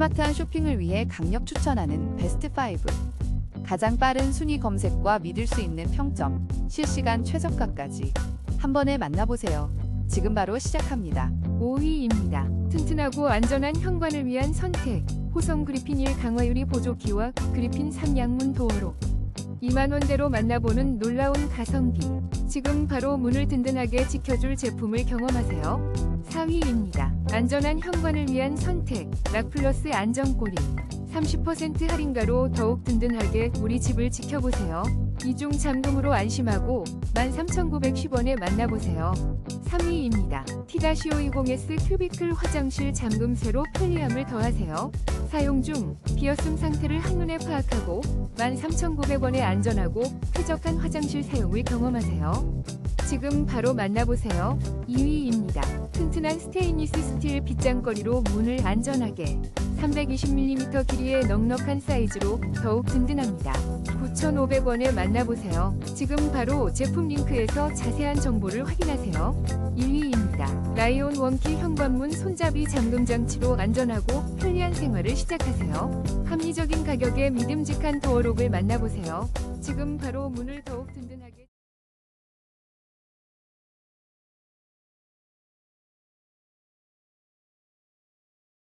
스마트한 쇼핑을 위해 강력 추천하는 베스트 5. 가장 빠른 순위 검색과 믿을 수 있는 평점, 실시간 최저가까지 한 번에 만나보세요. 지금 바로 시작합니다. 5위입니다. 튼튼하고 안전한 현관을 위한 선택. 호성 그리핀 1 강화유리 보조기와 그리핀 3 양문 도어로 2만원대로 만나보는 놀라운 가성비. 지금 바로 문을 든든하게 지켜줄 제품을 경험하세요. 4위입니다. 안전한 현관을 위한 선택. 락플러스 안전꼬리. 30% 할인가로 더욱 든든하게 우리 집을 지켜보세요. 이중 잠금으로 안심하고 13,910원에 만나보세요. 3위입니다. T-520S 큐비클 화장실 잠금 쇠로 편리함을 더하세요. 사용 중 비었음 상태를 한눈에 파악하고 13,900원의 안전하고 쾌적한 화장실 사용을 경험하세요. 지금 바로 만나보세요. 2위입니다. 튼튼한 스테인리스 스틸 빗장거리로 문을 안전하게 320mm 길이의 넉넉한 사이즈로 더욱 든든합니다. 9,500원에 만나보세요. 지금 바로 제품 링크에서 자세한 정보를 확인하세요. 1위입니다. 라이온 원키 현관문 손잡이 잠금 장치로 안전하고 편리한 생활을 시작하세요. 합리적인 가격에 믿음직한 도어록을 만나보세요. 지금 바로 문을 더욱 든든